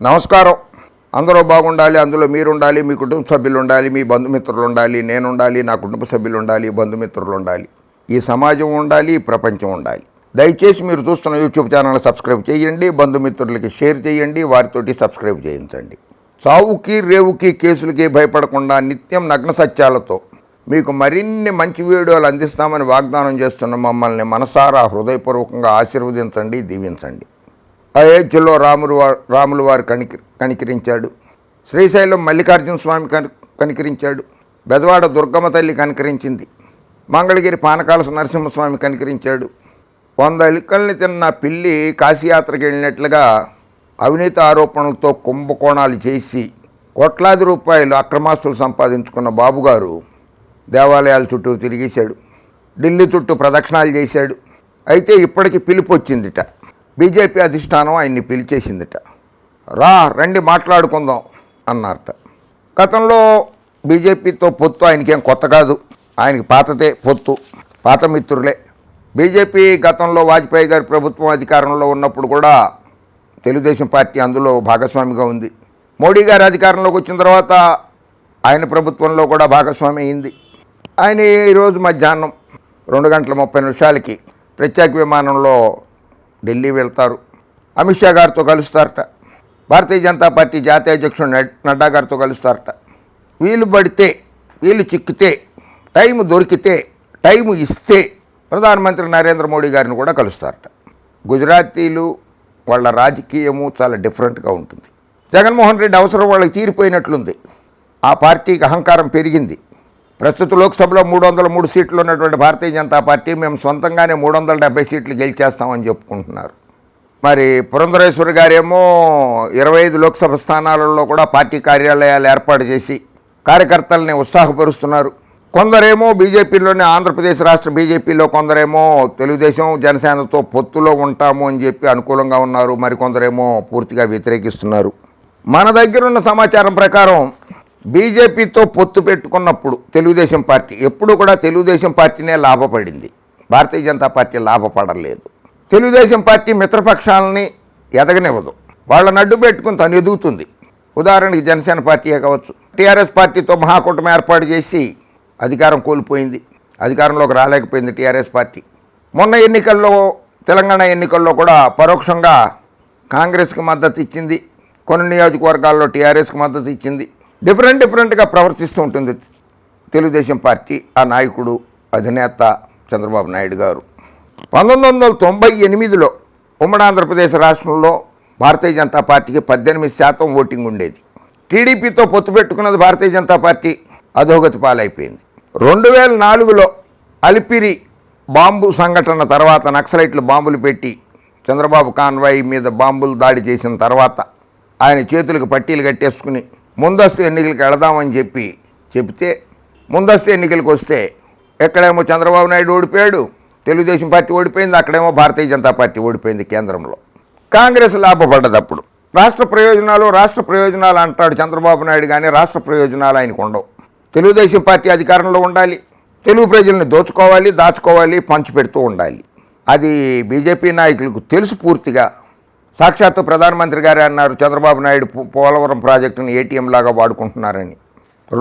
నమస్కారం. అందరూ బాగుండాలి అందులో మీరు ఉండాలి మీ కుటుంబ సభ్యులు ఉండాలి మీ బంధుమిత్రులు ఉండాలి నేను ఉండాలి నా కుటుంబ సభ్యులు ఉండాలి బంధుమిత్రులు ఉండాలి ఈ సమాజం ఉండాలి ఈ ప్రపంచం ఉండాలి. దయచేసి మీరు చూస్తున్న యూట్యూబ్ ఛానల్ సబ్స్క్రైబ్ చేయండి బంధుమిత్రులకి షేర్ చేయండి వారితోటి సబ్స్క్రైబ్ చేయించండి. చావుకి రేవుకి కేసులకి భయపడకుండా నిత్యం నగ్న సత్యాలతో మీకు మరిన్ని మంచి వీడియోలు అందిస్తామని వాగ్దానం చేస్తున్న మమ్మల్ని మనసారా హృదయపూర్వకంగా ఆశీర్వదించండి దీవించండి. అయోధ్యలో రాములు రాములు వారు కనికి కనికరించాడు. శ్రీశైలం మల్లికార్జున స్వామి కనికరించాడు. బెదవాడ దుర్గమ్మ తల్లి కనికరించింది. మంగళగిరి పానకాలస నరసింహస్వామి కనికరించాడు. వంద ఎలుకల్ని తిన్న పిల్లి కాశీయాత్రకు వెళ్ళినట్లుగా అవినీతి ఆరోపణలతో కుంభకోణాలు చేసి కోట్లాది రూపాయలు అక్రమాస్తులు సంపాదించుకున్న బాబుగారు దేవాలయాల చుట్టూ తిరిగేశాడు. ఢిల్లీ చుట్టూ ప్రదక్షిణాలు చేశాడు. అయితే ఇప్పటికి పిలుపు వచ్చిందిట. బీజేపీ అధిష్టానం ఆయన్ని పిలిచేసిందిట. రా రండి మాట్లాడుకుందాం అన్నారట. గతంలో బీజేపీతో పొత్తు ఆయనకేం కొత్త కాదు. ఆయనకి పాతదే పొత్తు పాత మిత్రులే. బీజేపీ గతంలో వాజ్పేయి గారి ప్రభుత్వం అధికారంలో ఉన్నప్పుడు కూడా తెలుగుదేశం పార్టీ అందులో భాగస్వామిగా ఉంది. మోడీ గారు అధికారంలోకి వచ్చిన తర్వాత ఆయన ప్రభుత్వంలో కూడా భాగస్వామి అయింది. ఆయన ఈరోజు మధ్యాహ్నం రెండు గంటల ముప్పై నిమిషాలకి ప్రత్యేక విమానంలో ఢిల్లీ వెళ్తారు. అమిత్ షా గారితో కలుస్తారట. భారతీయ జనతా పార్టీ జాతీయ అధ్యక్షుడు నడ్డా గారితో కలుస్తారట. వీలు పడితే వీలు చిక్కితే టైం దొరికితే టైం ఇస్తే ప్రధానమంత్రి నరేంద్ర మోడీ గారిని కూడా కలుస్తారట. గుజరాతీలు వాళ్ళ రాజకీయము చాలా డిఫరెంట్గా ఉంటుంది. జగన్మోహన్ రెడ్డి అవసరం వాళ్ళకి తీరిపోయినట్లుంది. ఆ పార్టీకి అహంకారం పెరిగింది. ప్రస్తుత లోక్సభలో మూడు వందల మూడు సీట్లు ఉన్నటువంటి భారతీయ జనతా పార్టీ మేము సొంతంగానే మూడు వందల డెబ్బై సీట్లు గెలిచేస్తామని చెప్పుకుంటున్నారు. మరి పురంధరేశ్వరి గారేమో ఇరవై ఐదు లోక్సభ స్థానాలలో కూడా పార్టీ కార్యాలయాలు ఏర్పాటు చేసి కార్యకర్తల్ని ఉత్సాహపరుస్తున్నారు. కొందరేమో బీజేపీలోనే ఆంధ్రప్రదేశ్ రాష్ట్ర బీజేపీలో కొందరేమో తెలుగుదేశం జనసేనతో పొత్తులో ఉంటాము అని చెప్పి అనుకూలంగా ఉన్నారు. మరికొందరేమో పూర్తిగా వ్యతిరేకిస్తున్నారు. మన దగ్గర ఉన్న సమాచారం ప్రకారం బీజేపీతో పొత్తు పెట్టుకున్నప్పుడు తెలుగుదేశం పార్టీ ఎప్పుడు కూడా తెలుగుదేశం పార్టీనే లాభపడింది. భారతీయ జనతా పార్టీ లాభపడలేదు. తెలుగుదేశం పార్టీ మిత్రపక్షాలని ఎదగనివ్వదు. వాళ్ళని అడ్డు పెట్టుకుని తను ఎదుగుతుంది. ఉదాహరణకి జనసేన పార్టీయే కావచ్చు. టీఆర్ఎస్ పార్టీతో మహాకూటమి ఏర్పాటు చేసి అధికారం కోల్పోయింది. అధికారంలోకి రాలేకపోయింది టీఆర్ఎస్ పార్టీ. మొన్న ఎన్నికల్లో తెలంగాణ ఎన్నికల్లో కూడా పరోక్షంగా కాంగ్రెస్కి మద్దతు ఇచ్చింది. కొన్ని నియోజకవర్గాల్లో టీఆర్ఎస్కి మద్దతు ఇచ్చింది. డిఫరెంట్ డిఫరెంట్గా ప్రవర్తిస్తూ ఉంటుంది. తెలుగుదేశం పార్టీ ఆ నాయకుడు అధినేత చంద్రబాబు నాయుడు గారు. పంతొమ్మిది వందల తొంభై ఎనిమిదిలో ఉమ్మడి ఆంధ్రప్రదేశ్ రాష్ట్రంలో భారతీయ జనతా పార్టీకి పద్దెనిమిది శాతం ఓటింగ్ ఉండేది. టీడీపీతో పొత్తు పెట్టుకున్నది భారతీయ జనతా పార్టీ అధోగతి పాలైపోయింది. రెండు వేల నాలుగులో అలిపిరి బాంబు సంఘటన తర్వాత నక్సలైట్లు బాంబులు పెట్టి చంద్రబాబు కాన్వాయ్ మీద బాంబులు దాడి చేసిన తర్వాత ఆయన చేతులకు పట్టీలు కట్టేసుకుని ముందస్తు ఎన్నికలకు వెళదామని చెప్పి చెప్తే ముందస్తు ఎన్నికలకు వస్తే ఎక్కడేమో చంద్రబాబు నాయుడు ఓడిపోయాడు తెలుగుదేశం పార్టీ ఓడిపోయింది అక్కడేమో భారతీయ జనతా పార్టీ ఓడిపోయింది కేంద్రంలో. కాంగ్రెస్ లాభపడ్డదప్పుడు. రాష్ట్ర ప్రయోజనాలు రాష్ట్ర ప్రయోజనాలు అంటాడు చంద్రబాబు నాయుడు కానీ రాష్ట్ర ప్రయోజనాలు ఆయనకు ఉండవు. తెలుగుదేశం పార్టీ అధికారంలో ఉండాలి తెలుగు ప్రజల్ని దోచుకోవాలి దాచుకోవాలి పంచిపెడుతూ ఉండాలి. అది బీజేపీ నాయకులకు తెలుసు పూర్తిగా. సాక్షాత్తు ప్రధానమంత్రి గారే అన్నారు చంద్రబాబు నాయుడు పోలవరం ప్రాజెక్టును ఏటీఎం లాగా వాడుకుంటున్నారని.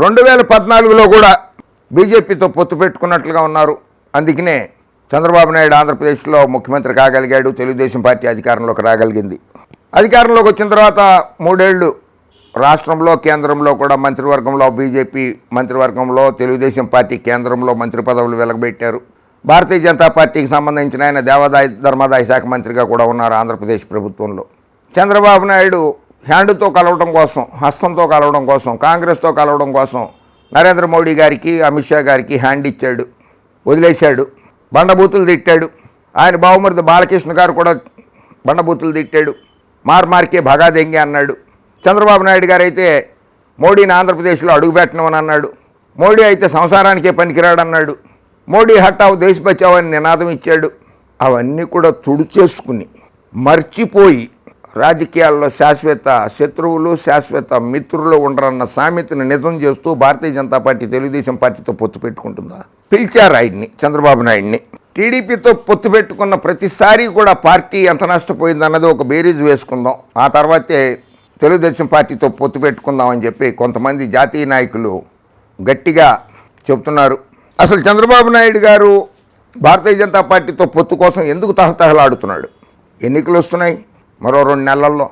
రెండు వేల పద్నాలుగులో కూడా బీజేపీతో పొత్తు పెట్టుకున్నట్లుగా ఉన్నారు. అందుకనే చంద్రబాబు నాయుడు ఆంధ్రప్రదేశ్లో ముఖ్యమంత్రి కాగలిగాడు తెలుగుదేశం పార్టీ అధికారంలోకి రాగలిగింది. అధికారంలోకి వచ్చిన తర్వాత మూడేళ్ళు రాష్ట్రంలో కేంద్రంలో కూడా మంత్రివర్గంలో బీజేపీ మంత్రివర్గంలో తెలుగుదేశం పార్టీ కేంద్రంలో మంత్రి పదవులు వెలగబెట్టారు. భారతీయ జనతా పార్టీకి సంబంధించిన ఆయన దేవాదాయ ధర్మాదాయ శాఖ మంత్రిగా కూడా ఉన్నారు ఆంధ్రప్రదేశ్ ప్రభుత్వంలో. చంద్రబాబు నాయుడు హ్యాండ్తో కలవడం కోసం హస్తంతో కలవడం కోసం కాంగ్రెస్తో కలవడం కోసం నరేంద్ర మోడీ గారికి అమిత్ షా గారికి హ్యాండ్ ఇచ్చాడు వదిలేశాడు బండబూతులు తిట్టాడు. ఆయన బావమరిది బాలకృష్ణ గారు కూడా బండబూతులు తిట్టాడు. మార్మార్కే భగాదెంగి భగా దెంగే అన్నాడు. చంద్రబాబు నాయుడు గారు అయితే మోడీని ఆంధ్రప్రదేశ్లో అడుగుపెట్టనమని అన్నాడు. మోడీ అయితే సంసారానికే పనికిరాడన్నాడు. మోడీ హఠావు దేశ బచావు అని నినాదం ఇచ్చాడు. అవన్నీ కూడా తుడిచేసుకుని మర్చిపోయి రాజకీయాల్లో శాశ్వత శత్రువులు శాశ్వత మిత్రులు ఉండరన్న సామెతను నిజం చేస్తూ భారతీయ జనతా పార్టీ తెలుగుదేశం పార్టీతో పొత్తు పెట్టుకుంటుందా? పిలిచారు ఆయన్ని చంద్రబాబు నాయుడిని. టీడీపీతో పొత్తు పెట్టుకున్న ప్రతిసారి కూడా పార్టీ ఎంత నష్టపోయిందన్నది ఒక బేరీజ్ వేసుకుందాం. ఆ తర్వాతే తెలుగుదేశం పార్టీతో పొత్తు పెట్టుకుందామని చెప్పి కొంతమంది జాతీయ నాయకులు గట్టిగా చెబుతున్నారు. అసలు చంద్రబాబు నాయుడు గారు భారతీయ జనతా పార్టీతో పొత్తు కోసం ఎందుకు తహతహలాడుతున్నాడు? ఎన్నికలు వస్తున్నాయి మరో రెండు నెలల్లో.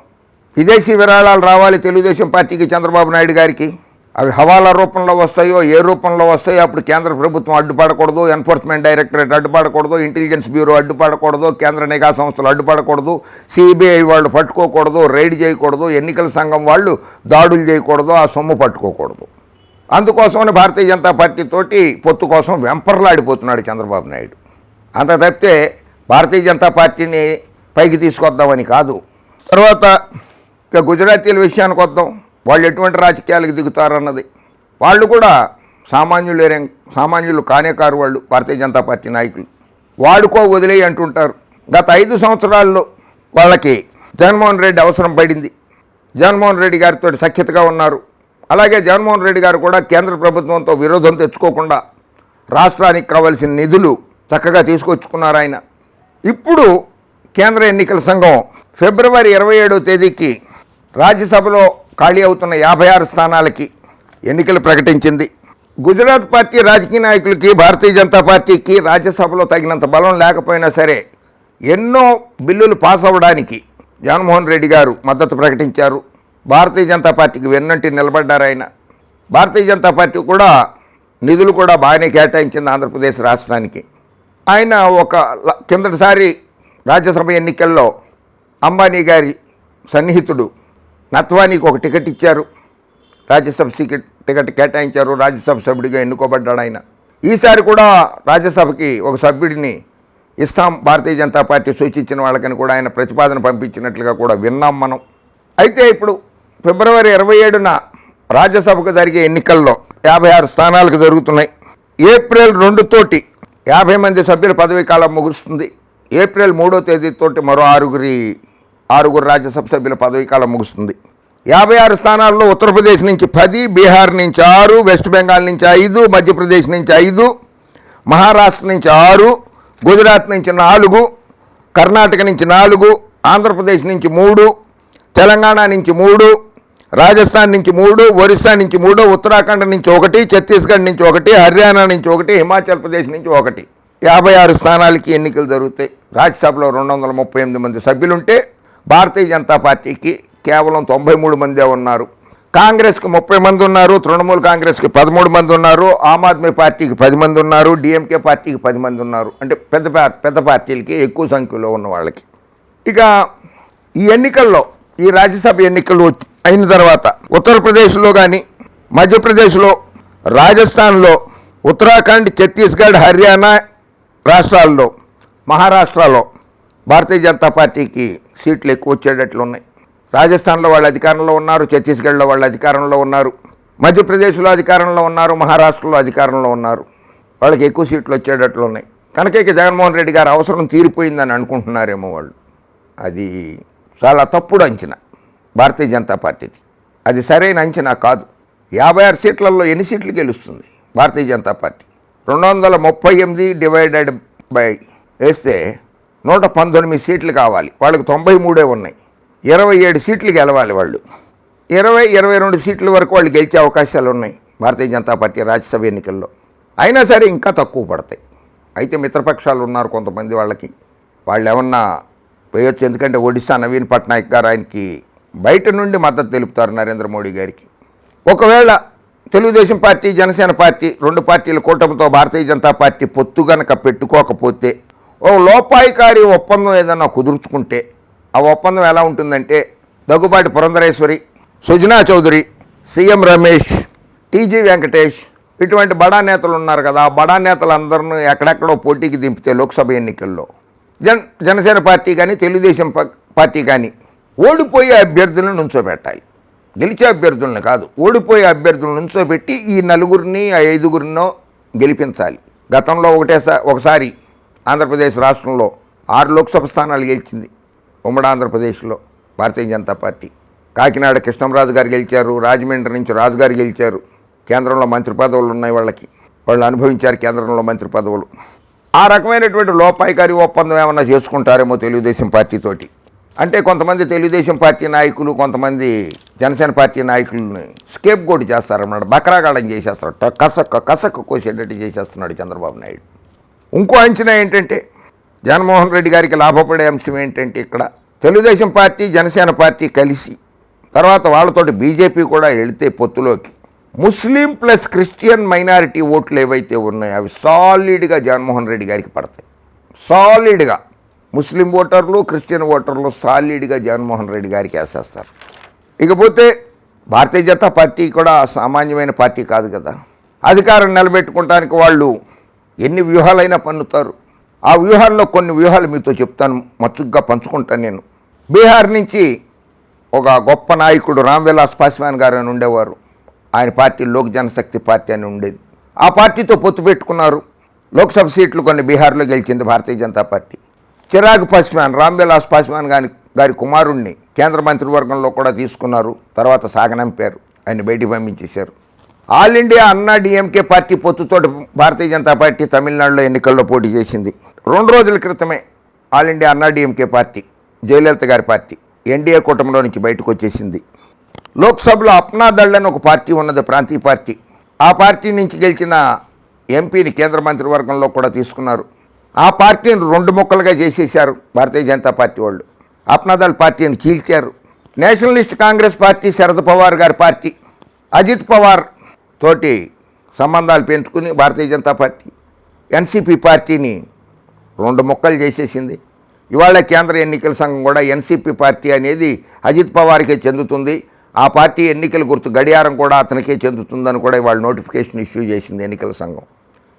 విదేశీ విరాళాలు రావాలి తెలుగుదేశం పార్టీకి చంద్రబాబు నాయుడు గారికి. అవి హవాలా రూపంలో వస్తాయో ఏ రూపంలో వస్తాయో అప్పుడు కేంద్ర ప్రభుత్వం అడ్డుపడకూడదు ఎన్ఫోర్స్మెంట్ డైరెక్టరేట్ అడ్డుపడకూడదు ఇంటెలిజెన్స్ బ్యూరో అడ్డుపడకూడదు కేంద్ర నిఘా సంస్థలు అడ్డుపడకూడదు సిబిఐ వాళ్ళు పట్టుకోకూడదు రైడ్ చేయకూడదు ఎన్నికల సంఘం వాళ్ళు దాడులు చేయకూడదు ఆ సొమ్ము పట్టుకోకూడదు. అందుకోసమని భారతీయ జనతా పార్టీ తోటి పొత్తు కోసం వెంపర్లాడిపోతున్నాడు చంద్రబాబు నాయుడు. అంత తప్పితే భారతీయ జనతా పార్టీని పైకి తీసుకొద్దామని కాదు. తర్వాత ఇక గుజరాతీల విషయానికి వద్దాం. వాళ్ళు ఎటువంటి రాజకీయాలకు దిగుతారన్నది. వాళ్ళు కూడా సామాన్యులేరే సామాన్యులు కానే కారు వాళ్ళు భారతీయ జనతా పార్టీ నాయకులు. వాడుకో వదిలేయి అంటుంటారు. గత ఐదు సంవత్సరాల్లో వాళ్ళకి జగన్మోహన్ రెడ్డి అవసరం పడింది. జగన్మోహన్ రెడ్డి గారితో సఖ్యతగా ఉన్నారు. అలాగే జగన్మోహన్ రెడ్డి గారు కూడా కేంద్ర ప్రభుత్వంతో విరోధం తెచ్చుకోకుండా రాష్ట్రానికి కావలసిన నిధులు చక్కగా తీసుకొచ్చుకున్నారు ఆయన. ఇప్పుడు కేంద్ర ఎన్నికల సంఘం ఫిబ్రవరి ఇరవై ఏడవ తేదీకి రాజ్యసభలో ఖాళీ అవుతున్న యాభై ఆరు స్థానాలకి ఎన్నికలు ప్రకటించింది. గుజరాత్ పార్టీ రాజకీయ నాయకులకి భారతీయ జనతా పార్టీకి రాజ్యసభలో తగినంత బలం లేకపోయినా సరే ఎన్నో బిల్లులు పాస్ అవ్వడానికి జగన్మోహన్ రెడ్డి గారు మద్దతు ప్రకటించారు. భారతీయ జనతా పార్టీకి వెన్నంటి నిలబడ్డారు ఆయన. భారతీయ జనతా పార్టీ కూడా నిధులు కూడా బాగానే కేటాయించింది ఆంధ్రప్రదేశ్ రాష్ట్రానికి. ఆయన ఒక కిందటిసారి రాజ్యసభ ఎన్నికల్లో అంబానీ గారి సన్నిహితుడు నత్వానీకి ఒక టికెట్ ఇచ్చారు. రాజ్యసభ టికెట్ టికెట్ కేటాయించారు. రాజ్యసభ సభ్యుడిగా ఎన్నుకోబడ్డాడు ఆయన. ఈసారి కూడా రాజ్యసభకి ఒక సభ్యుడిని ఇస్తాం. భారతీయ జనతా పార్టీ సూచించిన వాళ్ళకని కూడా ఆయన ప్రతిపాదన పంపించినట్లుగా కూడా విన్నాం మనం. అయితే ఇప్పుడు ఫిబ్రవరి ఇరవై ఏడున రాజ్యసభకు జరిగే ఎన్నికల్లో యాభై ఆరు స్థానాలకు జరుగుతున్నాయి. ఏప్రిల్ రెండు తోటి యాభై మంది సభ్యుల పదవీ కాలం ముగుస్తుంది. ఏప్రిల్ మూడో తేదీతోటి మరో ఆరుగురి ఆరుగురు రాజ్యసభ సభ్యుల పదవీ కాలం ముగుస్తుంది. యాభై ఆరు స్థానాల్లో ఉత్తరప్రదేశ్ నుంచి పది బీహార్ నుంచి ఆరు వెస్ట్ బెంగాల్ నుంచి ఐదు మధ్యప్రదేశ్ నుంచి ఐదు మహారాష్ట్ర నుంచి ఆరు గుజరాత్ నుంచి నాలుగు కర్ణాటక నుంచి నాలుగు ఆంధ్రప్రదేశ్ నుంచి మూడు తెలంగాణ నుంచి మూడు రాజస్థాన్ నుంచి మూడు ఒరిస్సా నుంచి మూడు ఉత్తరాఖండ్ నుంచి ఒకటి ఛత్తీస్గఢ్ నుంచి ఒకటి హర్యానా నుంచి ఒకటి హిమాచల్ ప్రదేశ్ నుంచి ఒకటి. యాభై ఆరు స్థానాలకి ఎన్నికలు జరుగుతాయి. రాజ్యసభలో రెండు వందల ముప్పై ఎనిమిది మంది సభ్యులుంటే భారతీయ జనతా పార్టీకి కేవలం తొంభై మూడు మందే ఉన్నారు. కాంగ్రెస్కి ముప్పై మంది ఉన్నారు తృణమూల్ కాంగ్రెస్కి పదమూడు మంది ఉన్నారు ఆమ్ ఆద్మీ పార్టీకి పది మంది ఉన్నారు డిఎంకే పార్టీకి పది మంది ఉన్నారు. అంటే పెద్ద పెద్ద పార్టీలకి ఎక్కువ సంఖ్యలో ఉన్న వాళ్ళకి. ఇక ఈ ఎన్నికల్లో ఈ రాజ్యసభ ఎన్నికలు అయిన తర్వాత ఉత్తరప్రదేశ్లో కానీ మధ్యప్రదేశ్లో రాజస్థాన్లో ఉత్తరాఖండ్ ఛత్తీస్గఢ్ హర్యానా రాష్ట్రాల్లో మహారాష్ట్రలో భారతీయ జనతా పార్టీకి సీట్లు ఎక్కువ వచ్చేటట్లు ఉన్నాయి. రాజస్థాన్లో వాళ్ళు అధికారంలో ఉన్నారు ఛత్తీస్గఢ్లో వాళ్ళు అధికారంలో ఉన్నారు మధ్యప్రదేశ్లో అధికారంలో ఉన్నారు మహారాష్ట్రలో అధికారంలో ఉన్నారు. వాళ్ళకి ఎక్కువ సీట్లు వచ్చేటట్లు ఉన్నాయి. కనుక ఇక జగన్మోహన్ రెడ్డి గారు అవసరం తీరిపోయిందని అనుకుంటున్నారేమో వాళ్ళు. అది చాలా తప్పుడు అంచనా భారతీయ జనతా పార్టీది. అది సరైన అంచనా కాదు. యాభై ఆరు సీట్లలో ఎన్ని సీట్లు గెలుస్తుంది భారతీయ జనతా పార్టీ? రెండు వందల ముప్పై ఎనిమిది డివైడెడ్ బై వేస్తే నూట పంతొమ్మిది సీట్లు కావాలి. వాళ్ళకి తొంభై మూడే ఉన్నాయి. ఇరవై ఏడు సీట్లు గెలవాలి వాళ్ళు. ఇరవై ఇరవై రెండు సీట్ల వరకు వాళ్ళు గెలిచే అవకాశాలు ఉన్నాయి భారతీయ జనతా పార్టీ రాజ్యసభ ఎన్నికల్లో. అయినా సరే ఇంకా తక్కువ పడతాయి. అయితే మిత్రపక్షాలు ఉన్నారు కొంతమంది వాళ్ళకి. వాళ్ళు ఏమన్నా వేయొచ్చు ఎందుకంటే ఒడిశా నవీన్ పట్నాయక్ గారు ఆయనకి బయట నుండి మద్దతు తెలుపుతారు నరేంద్ర మోడీ గారికి. ఒకవేళ తెలుగుదేశం పార్టీ జనసేన పార్టీ రెండు పార్టీల కూటమితో భారతీయ జనతా పార్టీ పొత్తు గనక పెట్టుకోకపోతే ఓ లోపాయికారి ఒప్పందం ఏదన్నా కుదుర్చుకుంటే ఆ ఒప్పందం ఎలా ఉంటుందంటే దగ్గుబాటి పురంధరేశ్వరి సుజనా చౌదరి సీఎం రమేష్ టీజీ వెంకటేష్ ఇటువంటి బడా నేతలు ఉన్నారు కదా. ఆ బడా నేతలందరినీ ఎక్కడెక్కడో పోటీకి దింపితే లోక్సభ ఎన్నికల్లో. జన్ జనసేన పార్టీ కానీ తెలుగుదేశం పార్టీ కానీ ఓడిపోయే అభ్యర్థులను నుంచోబెట్టాలి. గెలిచే అభ్యర్థులను కాదు ఓడిపోయే అభ్యర్థులను నుంచోబెట్టి ఈ నలుగురిని ఆ ఐదుగురినో గెలిపించాలి. గతంలో ఒకటేసారి ఒకసారి ఆంధ్రప్రదేశ్ రాష్ట్రంలో ఆరు లోక్సభ స్థానాలు గెలిచింది. ఉమ్మడి ఆంధ్రప్రదేశ్లో భారతీయ జనతా పార్టీ. కాకినాడ కృష్ణంరాజు గారు గెలిచారు రాజమండ్రి నుంచి రాజు గారు గెలిచారు. కేంద్రంలో మంత్రి పదవులు ఉన్నాయి వాళ్ళకి. వాళ్ళు అనుభవించారు కేంద్రంలో మంత్రి పదవులు. ఆ రకమైనటువంటి లోపాయికారి ఒప్పందం ఏమన్నా చేసుకుంటారేమో తెలుగుదేశం పార్టీతోటి అంటే కొంతమంది తెలుగుదేశం పార్టీ నాయకులు కొంతమంది జనసేన పార్టీ నాయకులని స్కేప్ గోటు చేస్తారన్నమాట. బక్రాగాళం చేసేస్తారు. కసక్క కసక్క కోసేటట్టు చేసేస్తున్నాడు చంద్రబాబు నాయుడు. ఇంకో అంచనా ఏంటంటే జగన్మోహన్ రెడ్డి గారికి లాభపడే అంశం ఏంటంటే ఇక్కడ తెలుగుదేశం పార్టీ జనసేన పార్టీ కలిసి తర్వాత వాళ్ళతోటి బీజేపీ కూడా వెళితే పొత్తులోకి ముస్లిం ప్లస్ క్రిస్టియన్ మైనారిటీ ఓట్లు ఏవైతే ఉన్నాయో అవి సాలిడ్గా జగన్మోహన్ రెడ్డి గారికి పడతాయి. సాలిడ్గా ముస్లిం ఓటర్లు క్రిస్టియన్ ఓటర్లు సాలిడ్గా జగన్మోహన్ రెడ్డి గారికి వేసేస్తారు. ఇకపోతే భారతీయ జనతా పార్టీ కూడా సామాన్యమైన పార్టీ కాదు కదా. అధికారం నిలబెట్టుకోవడానికి వాళ్ళు ఎన్ని వ్యూహాలైనా పన్నుతారు. ఆ వ్యూహాల్లో కొన్ని వ్యూహాలు మీతో చెప్తాను మచ్చుగ్గా పంచుకుంటాను నేను. బీహార్ నుంచి ఒక గొప్ప నాయకుడు రామ్ విలాస్ పాస్వాన్ గారు అని ఉండేవారు. ఆయన పార్టీ లోక్ జనశక్తి పార్టీ అని ఉండేది. ఆ పార్టీతో పొత్తు పెట్టుకున్నారు. లోక్సభ సీట్లు కొన్ని బీహార్లో గెలిచింది భారతీయ జనతా పార్టీ. చిరాగ్ పాస్వాన్ రామ్ విలాస్ పాస్వాన్ గారి గారి కుమారుణ్ణి కేంద్ర మంత్రివర్గంలో కూడా తీసుకున్నారు. తర్వాత సాగనంపారు. ఆయన బయటికి పంపించేశారు. All India Anna DMK party పొత్తుతో Bharatiya Janata party తమిళనాడులో ఎన్నికల్లో పోటీ చేసింది. రెండు రోజుల క్రితమే all India Anna DMK party Jayalalithaa గారి పార్టీ ఎన్డీఏ కూటమిలో నుంచి బయటకు వచ్చేసింది. లోక్సభలో అప్నా దళ్ అని ఒక పార్టీ ఉన్నది ప్రాంతీయ పార్టీ. ఆ పార్టీ నుంచి గెలిచిన ఎంపీని కేంద్ర మంత్రివర్గంలో కూడా తీసుకున్నారు. ఆ పార్టీని రెండు ముక్కలుగా చేసేశారు భారతీయ జనతా పార్టీ వాళ్ళు. అప్నాదళ్ పార్టీని చీల్చారు. Nationalist Congress party Sharad Pawar గారి పార్టీ. అజిత్ పవార్ తోటి సంబంధాలు పెంచుకుని భారతీయ జనతా పార్టీ. ఎన్సీపీ పార్టీని రెండు ముక్కలు చేసేసింది. ఇవాళ కేంద్ర ఎన్నికల సంఘం కూడా ఎన్సీపీ పార్టీ అనేది అజిత్ పవార్కే చెందుతుంది. ఆ పార్టీ ఎన్నికల గుర్తు గడియారం కూడా అతనికే చెందుతుందని కూడా ఇవాళ నోటిఫికేషన్ ఇష్యూ చేసింది ఎన్నికల సంఘం.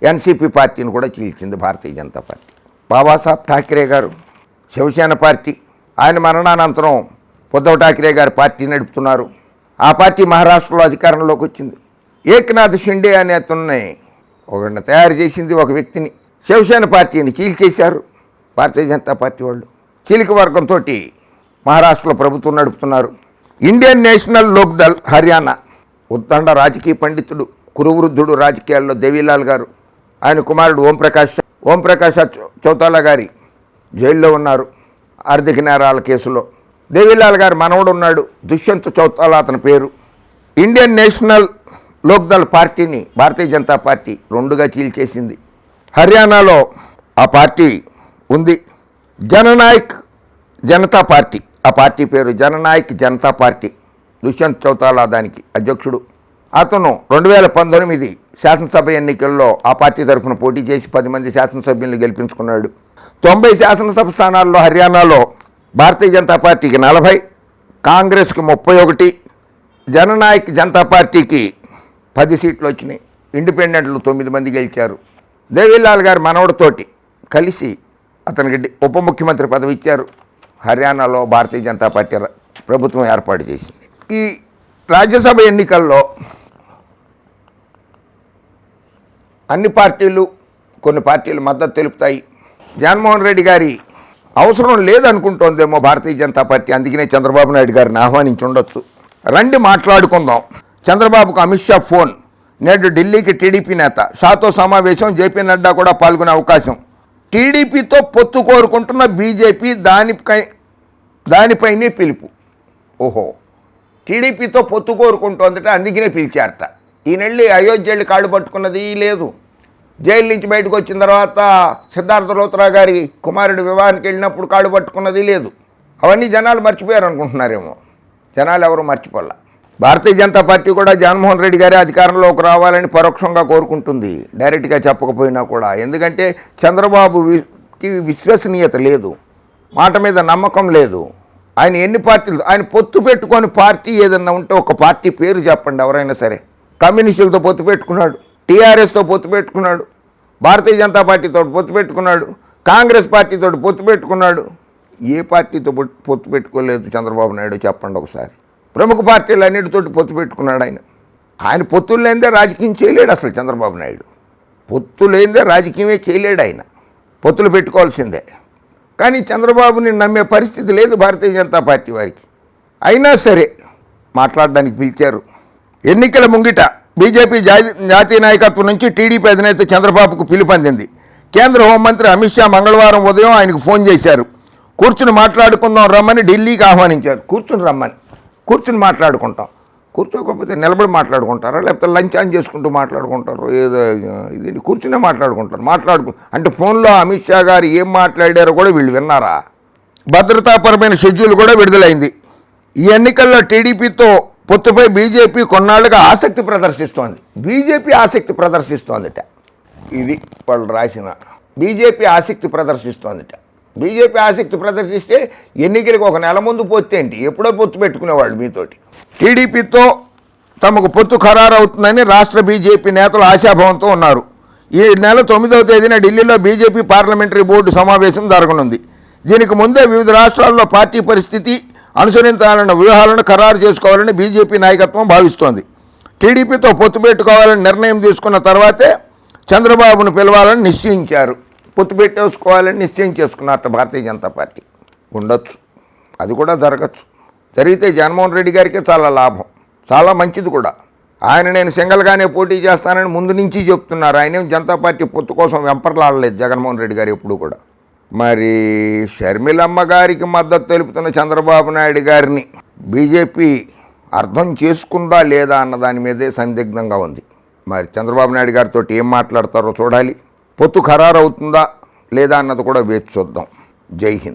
ఎన్సీపీ పార్టీని కూడా చీల్చింది భారతీయ జనతా పార్టీ. బాబాసాహెబ్ ఠాక్రే గారు శివసేన పార్టీ ఆయన మరణానంతరం ఉద్ధవ్ ఠాక్రే గారి పార్టీ నడుపుతున్నారు. ఆ పార్టీ మహారాష్ట్రలో అధికారంలోకి వచ్చింది. ఏక్నాథ్ షిండే అనే అతన్ని ఒకరిని తయారు చేసింది ఒక వ్యక్తిని. శివసేన పార్టీని చీల్చేశారు భారతీయ జనతా పార్టీ వాళ్ళు. చీలిక వర్గంతో మహారాష్ట్రలో ప్రభుత్వం నడుపుతున్నారు. Indian national Lok Dal Haryana. ఉత్తండ రాజకీయ పండితుడు కురువృద్ధుడు రాజకీయాల్లో దేవీలాల్ గారు. ఆయన కుమారుడు ఓంప్రకాష్ ఓంప్రకాష్ చౌతాల చౌతాలా గారి జైల్లో ఉన్నారు ఆర్థిక నేరాల కేసులో. దేవీలాల్ గారి మనవడు ఉన్నాడు దుష్యంత్ చౌతాలా అతని పేరు. ఇండియన్ నేషనల్ లోక్దల్ పార్టీని భారతీయ జనతా పార్టీ రెండుగా చీల్చేసింది. హర్యానాలో ఆ పార్టీ ఉంది. జననాయక్ జనతా పార్టీ. ఆ పార్టీ పేరు జననాయక్ జనతా పార్టీ. దుష్యంత్ చౌతాలా దానికి అధ్యక్షుడు. అతను రెండు వేల పంతొమ్మిది శాసనసభ ఎన్నికల్లో ఆ పార్టీ తరఫున పోటీ చేసి పది మంది శాసనసభ్యులను గెలిపించుకున్నాడు. తొంభై శాసనసభ స్థానాల్లో హర్యానాలో భారతీయ జనతా పార్టీకి నలభై కాంగ్రెస్కి ముప్పై ఒకటి జననాయక్ జనతా పార్టీకి పది సీట్లు వచ్చినాయి. ఇండిపెండెంట్లు తొమ్మిది మంది గెలిచారు. దేవీలాల్ గారి మనవడితోటి కలిసి అతనికి ఉప ముఖ్యమంత్రి పదవి ఇచ్చారు. హర్యానాలో భారతీయ జనతా పార్టీ ప్రభుత్వం ఏర్పాటు చేసింది. ఈ రాజ్యసభ ఎన్నికల్లో అన్ని పార్టీలు కొన్ని పార్టీలు మద్దతు తెలుపుతాయి. జగన్మోహన్ రెడ్డి గారి అవసరం లేదనుకుంటోందేమో భారతీయ జనతా పార్టీ. అందుకనే చంద్రబాబు నాయుడు గారిని ఆహ్వానించి ఉండొచ్చు రండి మాట్లాడుకుందాం. చంద్రబాబుకు అమిత్ షా ఫోన్. నేడు ఢిల్లీకి టీడీపీ నేత. షాతో సమావేశం జేపీ నడ్డా కూడా పాల్గొనే అవకాశం. టీడీపీతో పొత్తు కోరుకుంటున్న బీజేపీ దానిపై దానిపైనే పిలుపు. ఓహో. టీడీపీతో పొత్తు కోరుకుంటోందట అందుకనే పిలిచారట. ఈయనెళ్ళి అయోధ్య వెళ్ళి కాళ్ళు పట్టుకున్నది లేదు. జైలు నుంచి బయటకు వచ్చిన తర్వాత సిద్ధార్థ లోత్రా గారి కుమారుడి వివాహానికి వెళ్ళినప్పుడు కాళ్ళు పట్టుకున్నది లేదు. అవన్నీ జనాలు మర్చిపోయారు అనుకుంటున్నారేమో. జనాలు ఎవరు మర్చిపోలే. భారతీయ జనతా పార్టీ కూడా జగన్మోహన్ రెడ్డి గారే అధికారంలోకి రావాలని పరోక్షంగా కోరుకుంటుంది. డైరెక్ట్గా చెప్పకపోయినా కూడా. ఎందుకంటే చంద్రబాబుకి విశ్వసనీయత లేదు. మాట మీద నమ్మకం లేదు. ఆయన ఎన్ని పార్టీలు ఆయన పొత్తు పెట్టుకొని పార్టీ ఏదన్నా ఉంటే ఒక పార్టీ పేరు చెప్పండి ఎవరైనా సరే. కమ్యూనిస్టులతో పొత్తు పెట్టుకున్నాడు టీఆర్ఎస్తో పొత్తు పెట్టుకున్నాడు భారతీయ జనతా పార్టీతో పొత్తు పెట్టుకున్నాడు కాంగ్రెస్ పార్టీతో పొత్తు పెట్టుకున్నాడు. ఏ పార్టీతో పొత్తు- పెట్టుకోలేదు చంద్రబాబు నాయుడు చెప్పండి ఒకసారి. ప్రముఖ పార్టీలు అన్నిటితోటి పొత్తు పెట్టుకున్నాడు ఆయన. ఆయన పొత్తులు లేనిదే రాజకీయం చేయలేడు అసలు చంద్రబాబు నాయుడు. పొత్తు లేనిదే రాజకీయమే చేయలేడు ఆయన. పొత్తులు పెట్టుకోవాల్సిందే. కానీ చంద్రబాబుని నమ్మే పరిస్థితి లేదు భారతీయ జనతా పార్టీ వారికి. అయినా సరే మాట్లాడడానికి పిలిచారు. ఎన్నికల ముంగిట బీజేపీ జాతీయ నాయకత్వం నుంచి టీడీపీ అధినేత చంద్రబాబుకు పిలుపందింది. కేంద్ర హోంమంత్రి అమిత్ షా మంగళవారం ఉదయం ఆయనకు ఫోన్ చేశారు. కూర్చుని మాట్లాడుకుందాం రమ్మని ఢిల్లీకి ఆహ్వానించారు. కూర్చుని రమ్మని. కూర్చుని మాట్లాడుకుంటాం. కూర్చోకపోతే నిలబడి మాట్లాడుకుంటారా? లేకపోతే లంచ్ ఆన్ చేసుకుంటూ మాట్లాడుకుంటారు? ఏదో ఇది కూర్చునే మాట్లాడుకుంటారు. మాట్లాడుకు అంటే ఫోన్లో అమిత్ షా గారు ఏం మాట్లాడారో కూడా వీళ్ళు విన్నారా? భద్రతాపరమైన షెడ్యూల్ కూడా విడుదలైంది. ఈ ఎన్నికల్లో టీడీపీతో పొత్తుపై బీజేపీ కొన్నాళ్ళుగా ఆసక్తి ప్రదర్శిస్తోంది. బీజేపీ ఆసక్తి ప్రదర్శిస్తోందిట. ఇది వాళ్ళు రాసిన. బీజేపీ ఆసక్తి ప్రదర్శిస్తోందిట. బీజేపీ ఆసక్తి ప్రదర్శిస్తే ఎన్నికలకు ఒక నెల ముందు పొత్తు ఏంటి? ఎప్పుడో పొత్తు పెట్టుకునేవాళ్ళు మీతోటి. టీడీపీతో తమకు పొత్తు ఖరారవుతుందని రాష్ట్ర బీజేపీ నేతలు ఆశాభావంతో ఉన్నారు. ఈ నెల తొమ్మిదవ తేదీన ఢిల్లీలో బీజేపీ పార్లమెంటరీ బోర్డు సమావేశం జరగనుంది. దీనికి ముందే వివిధ రాష్ట్రాల్లో పార్టీ పరిస్థితి అనుసరించాలన్న వ్యూహాలను ఖరారు చేసుకోవాలని బీజేపీ నాయకత్వం భావిస్తోంది. టీడీపీతో పొత్తు పెట్టుకోవాలని నిర్ణయం తీసుకున్న తర్వాతే చంద్రబాబును పిలవాలని నిశ్చయించారు. పొత్తు పెట్టేసుకోవాలని నిశ్చయం చేసుకున్నారట భారతీయ జనతా పార్టీ. ఉండొచ్చు. అది కూడా జరగచ్చు. జరిగితే జగన్మోహన్ రెడ్డి గారికే చాలా లాభం. చాలా మంచిది కూడా. ఆయన నేను సింగల్గానే పోటీ చేస్తానని ముందు నుంచి చెప్తున్నారు. ఆయన జనతా పార్టీ పొత్తు కోసం వెంపర్లాడలేదు జగన్మోహన్ రెడ్డి గారు ఎప్పుడు కూడా. మరి షర్మిలమ్మ గారికి మద్దతు తెలుపుతున్న చంద్రబాబు నాయుడు గారిని బీజేపీ అర్థం చేసుకుందా లేదా అన్న దాని మీదే సందిగ్ధంగా ఉంది. మరి చంద్రబాబు నాయుడు గారితో ఏం మాట్లాడతారో చూడాలి. పొత్తు ఖరారు అవుతుందా లేదా అన్నది కూడా వేచి చూద్దాం. జై హింద్.